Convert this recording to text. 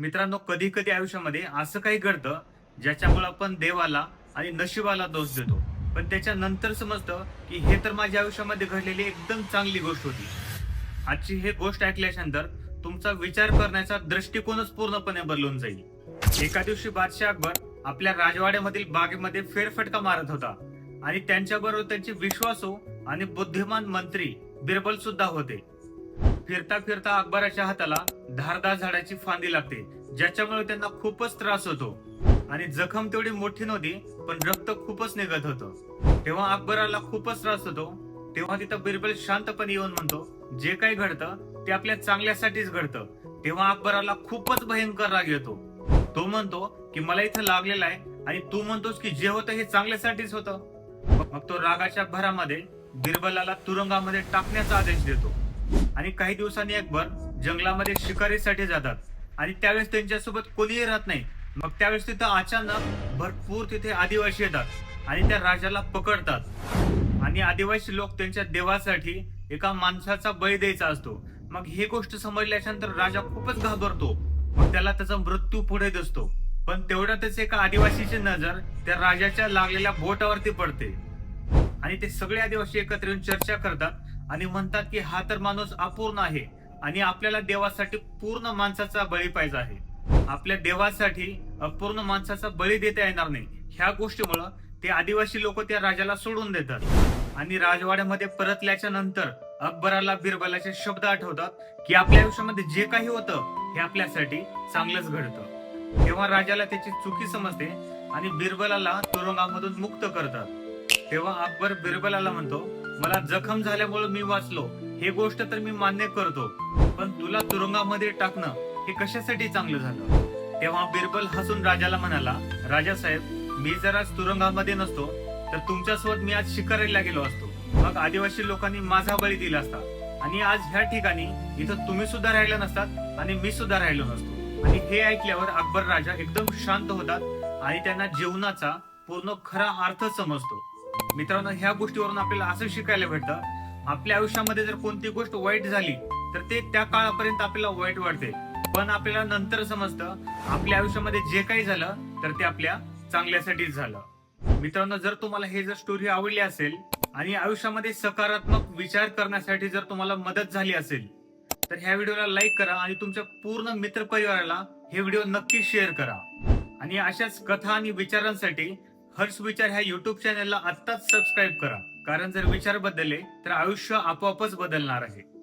मित्रांनो कधी कधी आयुष्यामध्ये असं काही घडतं ज्याच्यामुळे आपण देवाला आणि नशिबाला दोष देतो. पण त्याच्यानंतर समजतं की हे तर माझ्या आयुष्यामध्ये घडलेली एकदम चांगली गोष्ट होती. आजची हे गोष्ट ऐकल्याच्यानंतर तुमचा विचार करण्याचा दृष्टिकोनच पूर्णपणे बदलून जाईल. एका दिवशी बादशाह अकबर आपल्या राजवाड्यामधील बागेमध्ये फेरफटका मारत होता आणि त्यांच्याबरोबर त्यांचे विश्वासू आणि बुद्धिमान मंत्री बिरबल सुद्धा होते. फिरता फिरता अकबराच्या हाताला धारदार झाडाची फांदी लागते ज्याच्यामुळे त्यांना खूपच त्रास होतो. आणि जखम तेवढी मोठी नव्हती पण रक्त खूपच निघत होतं. तेव्हा अकबराला खूपच त्रास होतो. तेव्हा तिथं बिरबल शांतपणे येऊन म्हणतो जे काही घडतं ते आपल्या चांगल्यासाठीच घडतं. तेव्हा अकबराला खूपच भयंकर राग येतो. तो म्हणतो की मला इथं लागलेला आहे आणि तू म्हणतोस की जे होतं हे चांगल्यासाठीच होतं. मग तो रागाच्या भरामध्ये बिरबलाला तुरुंगामध्ये टाकण्याचा आदेश देतो. आणि काही दिवसांनी अकबर जंगलामध्ये शिकारीसाठी जातात. आणि त्यावेळेस त्यांच्यासोबत कोणीही राहत नाही. मग त्यावेळेस तिथं अचानक भरपूर तिथे आदिवासी येतात आणि त्या राजाला पकडतात. आणि आदिवासी लोक त्यांच्या देवासाठी एका माणसाचा बळी द्यायचा असतो. मग ही गोष्ट समजल्याच्या नंतर राजा खूपच घाबरतो. मग त्याला त्याचा मृत्यू पुढे दिसतो. पण तेवढ्यातच एका आदिवासीची नजर त्या राजाच्या लागलेल्या बोटावरती पडते. आणि ते सगळे आदिवासी एकत्र येऊन चर्चा करतात. आणि म्हणतात की हा तर माणूस अपूर्ण आहे आणि आपल्याला देवासाठी पूर्ण माणसाचा बळी पाहिजे आहे. आपल्या देवासाठी अपूर्ण माणसाचा बळी देता येणार नाही. ह्या गोष्टीमुळं ते आदिवासी लोक त्या राजाला सोडून देतात. आणि राजवाड्यामध्ये परतल्याच्या नंतर अकबराला बिरबलाचे शब्द आठवतात की आपल्या आयुष्यामध्ये जे काही होतं हे आपल्यासाठी चांगलंच घडतं. तेव्हा राजाला त्याची चुकी समजते आणि बिरबलाला तुरुंगामधून मुक्त करतात. तेव्हा अकबर बिरबलाला म्हणतो मला जखम झाल्यामुळे मी वाचलो. हे गोष्ट तर मी मान्य करतो. पण तुला तुरुंगामध्ये टाकणं हे कशासाठी चांगलं झालं? तेव्हा बिरबल हसून राजाला म्हणाला राजा साहेब मी जर आज तुरुंगामध्ये नसतो तर तुमच्यासोबत मी आज शिकारीला गेलो असतो. मग आदिवासी लोकांनी माझा बळी दिला असता. आणि आज ह्या ठिकाणी इथं तुम्ही सुद्धा राहिला नसतात आणि मी सुद्धा राहिलो नसतो. आणि हे ऐकल्यावर अकबर राजा एकदम शांत होतात आणि त्यांना जीवनाचा पूर्ण खरा अर्थ समजतो. मित्रांनो ह्या गोष्टीवरून आपल्याला असं शिकायला भेटतं आपल्या आयुष्यामध्ये जर कोणती गोष्ट वाईट झाली तर ते त्या काळापर्यंत आपल्याला वाईट वाटते. पण आपल्याला नंतर समजतं आपल्या आयुष्यामध्ये जे काही झालं तर ते आपल्या चांगल्यासाठीच झालं. मित्रांनो जर तुम्हाला हे जर स्टोरी आवडली असेल आणि आयुष्यामध्ये सकारात्मक विचार करण्यासाठी जर तुम्हाला मदत झाली असेल तर ह्या व्हिडिओला लाईक करा आणि तुमच्या पूर्ण मित्र परिवाराला हे व्हिडिओ नक्की शेअर करा. आणि अशाच कथा आणि विचारांसाठी हर्ष विचार ह्या युट्यूब चॅनलला आत्ताच सबस्क्राईब करा. कारण जर विचार बदलले तर आयुष्य आपोआपच बदलणार आहे.